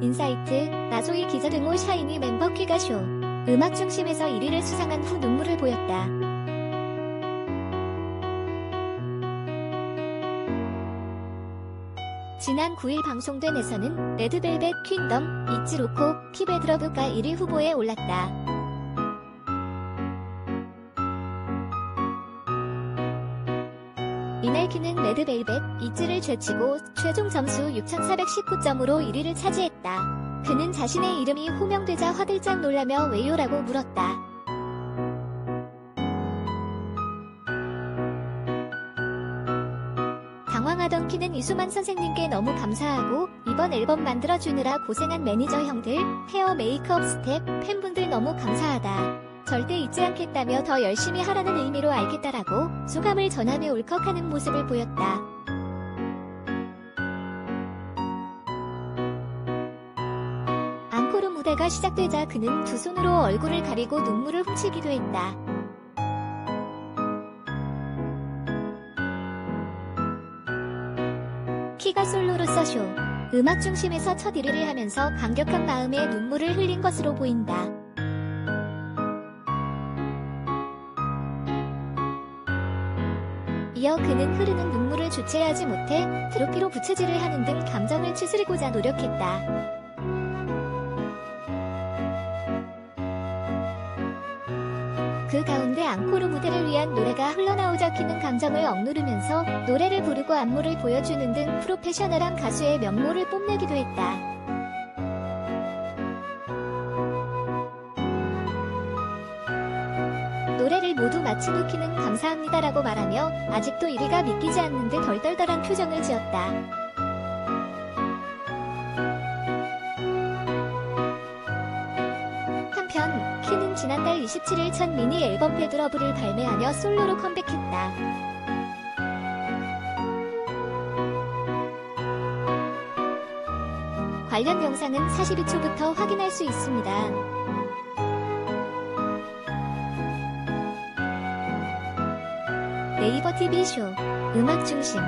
인사이트, 나소희 기자 등호 샤이니 멤버 키가쇼. 음악 중심에서 1위를 수상한 후 눈물을 보였다. 지난 9일 방송된 에서는 레드벨벳 퀸덤, 이츠로코, 키베드러브가 1위 후보에 올랐다. 이날 키는 레드벨벳, 이츠를 제치고 최종 점수 6,419점으로 1위를 차지했다. 그는 자신의 이름이 호명되자 화들짝 놀라며 왜요라고 물었다. 당황하던 키는 이수만 선생님께 너무 감사하고 이번 앨범 만들어주느라 고생한 매니저 형들, 헤어 메이크업 스텝, 팬분들 너무 감사하다. 잊지 않겠다며 더 열심히 하라는 의미로 알겠다라고 소감을 전하며 울컥하는 모습을 보였다. 앙코르 무대가 시작되자 그는 두 손으로 얼굴을 가리고 눈물을 훔치기도 했다. 키가 솔로로서 쇼. 음악 중심에서 첫 1위를 하면서 감격한 마음에 눈물을 흘린 것으로 보인다. 이어 그는 흐르는 눈물을 주체하지 못해 트로피로 부채질을 하는 등 감정을 추스리고자 노력했다. 그 가운데 앙코르 무대를 위한 노래가 흘러나오자 키는 감정을 억누르면서 노래를 부르고 안무를 보여주는 등 프로페셔널한 가수의 면모를 뽐내기도 했다. 노래를 모두 마친 후 키는 감사합니다라고 말하며 아직도 1위가 믿기지 않는 듯 덜덜덜한 표정을 지었다. 한편 키는 지난달 27일 첫 미니 앨범 배드러브를 발매하며 솔로로 컴백했다. 관련 영상은 42초부터 확인할 수 있습니다. 네이버 TV 쇼 음악 중심